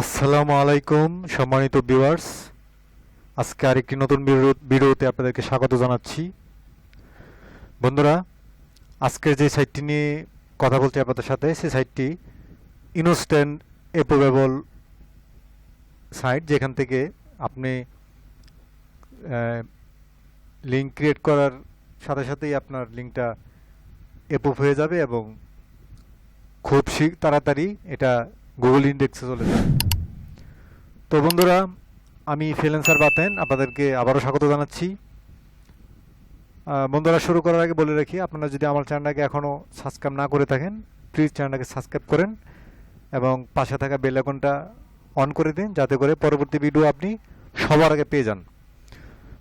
আসসালামু আলাইকুম, সম্মানিত ভিউয়ার্স। আজকে আরেকটি নতুন ভিডিও- ভিডিওতে আপনাদেরকে স্বাগত জানাচ্ছি। বন্ধুরা, আজকের যে সাইটটি নিয়ে কথা বলছি আপনাদের সাথে, সেই সাইটটি ইনস্ট্যান্ট অ্যাপ্রুভেবল সাইট, যেখান থেকে আপনি লিঙ্ক ক্রিয়েট করার সাথে সাথেই আপনার লিঙ্কটা অ্যাপ্রুভ হয়ে যাবে এবং খুব তাড়াতাড়ি এটা গুগল ইন্ডেক্সে চলে যাবে তো বন্ধুরা, আমি ফ্রিল্যান্সার বাতেন, আপনাদেরকে আবারও স্বাগত জানাচ্ছি। বন্ধুরা, শুরু করার আগে বলে রাখি, আপনারা যদি আমার চ্যানেলটাকে এখনও সাবস্ক্রাইব না করে থাকেন প্লিজ চ্যানেলটাকে সাবস্ক্রাইব করেন এবং পাশে থাকা বেল আইকনটা অন করে দিন, যাতে করে পরবর্তী ভিডিও আপনি সবার আগে পেয়ে যান।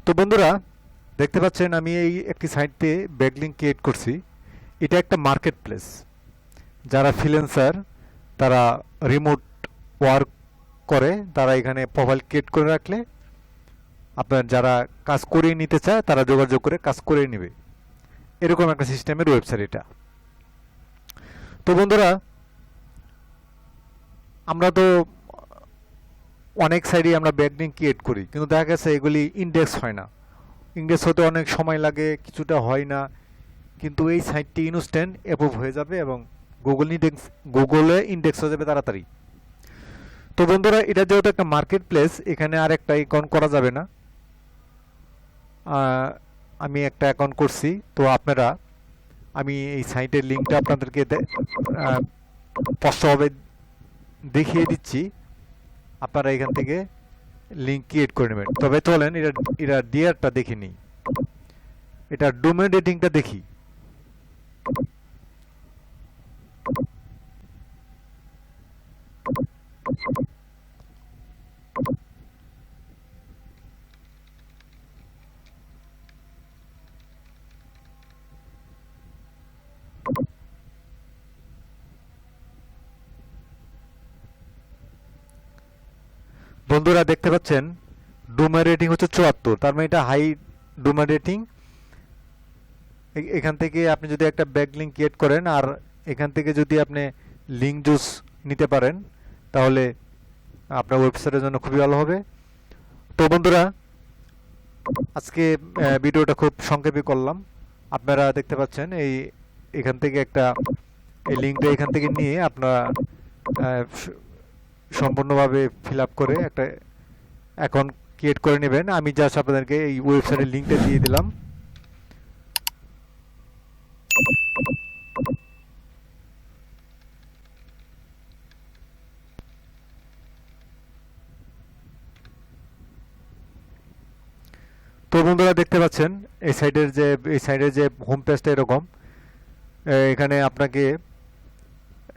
তো বন্ধুরা, দেখতে পাচ্ছেন আমি এই একটি সাইটে ব্যাকলিঙ্ক ক্রিয়েট করছি। এটা একটা মার্কেট প্লেস যারা ফ্রিল্যান্সার তারা রিমোট ওয়ার্ক করে, তারা এখানে প্রোফাইল ক্রিয়েট করে রাখলে আপনার যারা কাজ করিয়ে নিতে চায়, তারা যোগাযোগ করে কাজ করিয়ে নেবে। এরকম একটা সিস্টেমের ওয়েবসাইট এটা। তো বন্ধুরা, আমরা তো অনেক সাইডে আমরা ব্যাকলিং ক্রিয়েট করি, কিন্তু দেখা গেছে এগুলি ইন্ডেক্স হয় না। ইন্ডেক্স হতে অনেক সময় লাগে, কিছুটা হয় না, কিন্তু এই সাইটটি ইনস্ট্যান্ট অ্যাপ্রুভ হয়ে যাবে এবং গুগল ইন্ডেক্স গুগলে ইন্ডেক্স হয়ে যাবে তাড়াতাড়ি। তো বন্ধুরা, এটা যেহেতু একটা মার্কেট প্লেস এখানে আর একটা অ্যাকাউন্ট করা যাবে না। আমি একটা অ্যাকাউন্ট করছি। তো আপনারা, আমি এই সাইটের লিঙ্কটা আপনাদেরকে স্পষ্টভাবে দেখিয়ে দিচ্ছি। আপনারা এখান থেকে লিঙ্ক ক্রিয়েট করে নেবেন। তবে চলেন, এটা এটা ডিয়ারটা দেখে নিই। এটা ডোমেন রেটিংটা দেখি। বন্ধুরা দেখতে পাচ্ছেন ডোমেন রেটিং হচ্ছে চুয়াত্তর। তার মানে এটা হাই ডোমেন রেটিং। এখান থেকে আপনি যদি একটা ব্যাক লিঙ্ক ক্রিয়েট করেন, আর এখান থেকে যদি আপনি লিঙ্ক জুস নিতে পারেন, তাহলে আপনার ওয়েবসাইটের জন্য খুবই ভালো হবে। তো বন্ধুরা, আজকে ভিডিওটা খুব সংক্ষেপে করলাম। আপনারা দেখতে পাচ্ছেন, এই এখান থেকে একটা, এই লিঙ্কটা এখান থেকে নিয়ে আপনারা সম্পূর্ণভাবে ফিল আপ করে একটা অ্যাকাউন্ট ক্রিয়েট করে নেবেন। আমি জাস্ট আপনাদেরকে এই ওয়েবসাইটের লিঙ্কটা দিয়ে দিলাম। তো বন্ধুরা দেখতে পাচ্ছেন এই সাইডের যে এই সাইডের যে হোম পেজটা এরকম। এখানে আপনাকে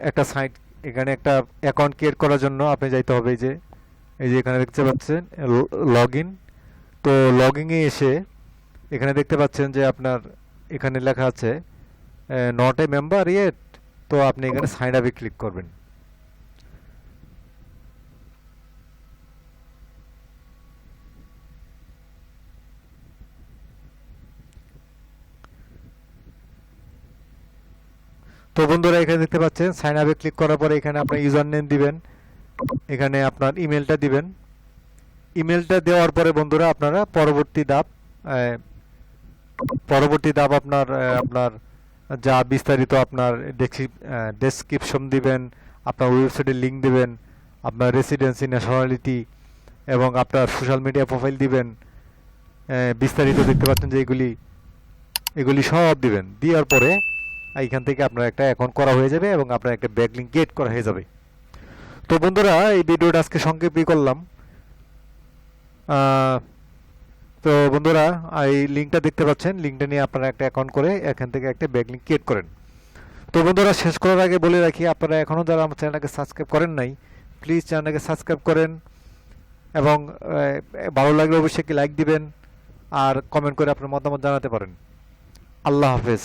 একটা সাইট এখানে একটা অ্যাকাউন্ট ক্রিয়েট করার জন্য আপনি যাইতে হবে এই যে এই যে এখানে দেখতে পাচ্ছেন লগ ইন তো লগ ইনে এসে এখানে দেখতে পাচ্ছেন যে আপনার এখানে লেখা আছে নট এ মেম্বার ইয়েট তো আপনি এখানে সাইন আপে ক্লিক করবেন। তো বন্ধুরা এখানে দেখতে পাচ্ছেন সাইন আপে ক্লিক করার পরে এখানে আপনার ইউজার নেম দিবেন। এখানে আপনার ইমেলটা দিবেন। ইমেলটা দেওয়ার পরে বন্ধুরা আপনারা পরবর্তী আহ, পরবর্তী ধাপ আপনার আপনার যা বিস্তারিত আপনার ডেসক্রিপশন দিবেন আপনার ওয়েবসাইটের লিঙ্ক দিবেন আপনার রেসিডেন্সি ন্যাশনালিটি এবং আপনার সোশ্যাল মিডিয়া প্রোফাইল দিবেন। বিস্তারিত দেখতে পাচ্ছেন যে এগুলি এগুলি সব দিবেন। দেওয়ার পরে এইখান থেকে আপনার একটা অ্যাকাউন্ট করা হয়ে যাবে এবং আপনার একটা ব্যাকলিং গেট করা হয়ে যাবে। তো বন্ধুরা, এই ভিডিওটা আজকে সংক্ষেপই করলাম। তো বন্ধুরা, এই লিঙ্কটা দেখতে পাচ্ছেন। লিঙ্কটা নিয়ে আপনারা একটা অ্যাকাউন্ট করে এখান থেকে একটা ব্যাকলিং ক্রিয়েট করেন। তো বন্ধুরা, শেষ করার আগে বলে রাখি, আপনারা এখনও যারা আমার চ্যানেলটাকে সাবস্ক্রাইব করেন নাই প্লিজ চ্যানেলটাকে সাবস্ক্রাইব করেন এবং ভালো লাগলে অবশ্যই লাইক দিবেন আর কমেন্ট করে আপনার মতামত জানাতে পারেন। আল্লাহ হাফেজ।